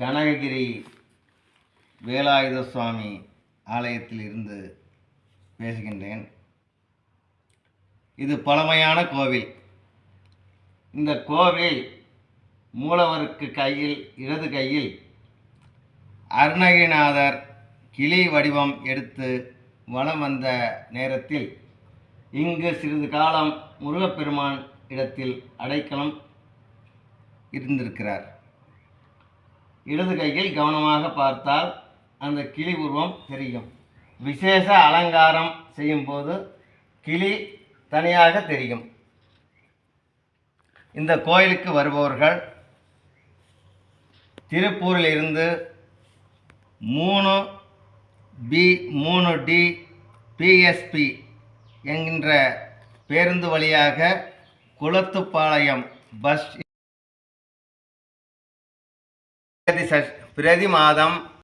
கனககிரி வேலாயுத சுவாமி ஆலயத்தில் இருந்து பேசுகின்றேன். இது பழமையான கோவில். இந்த கோவில் மூலவருக்கு கையில் இடது கையில் அருணகிரிநாதர் கிளி வடிவம் எடுத்து வலம் வந்த நேரத்தில் இங்கு சிறிது காலம் முருகப்பெருமான் இடத்தில் அடைக்கலம் இருந்திருக்கிறார். இடது கையில் கவனமாக பார்த்தால் அந்த கிளி உருவம் தெரியும். விசேஷ அலங்காரம் செய்யும்போது கிளி தனியாக தெரியும். இந்த கோயிலுக்கு வருபவர்கள் திருப்பூரில் இருந்து மூணு பி மூணு டி பிஎஸ்பி என்கின்ற பேருந்து வழியாக குளத்துப்பாளையம் பஸ் பிரதி ச- பிரதி மாதம்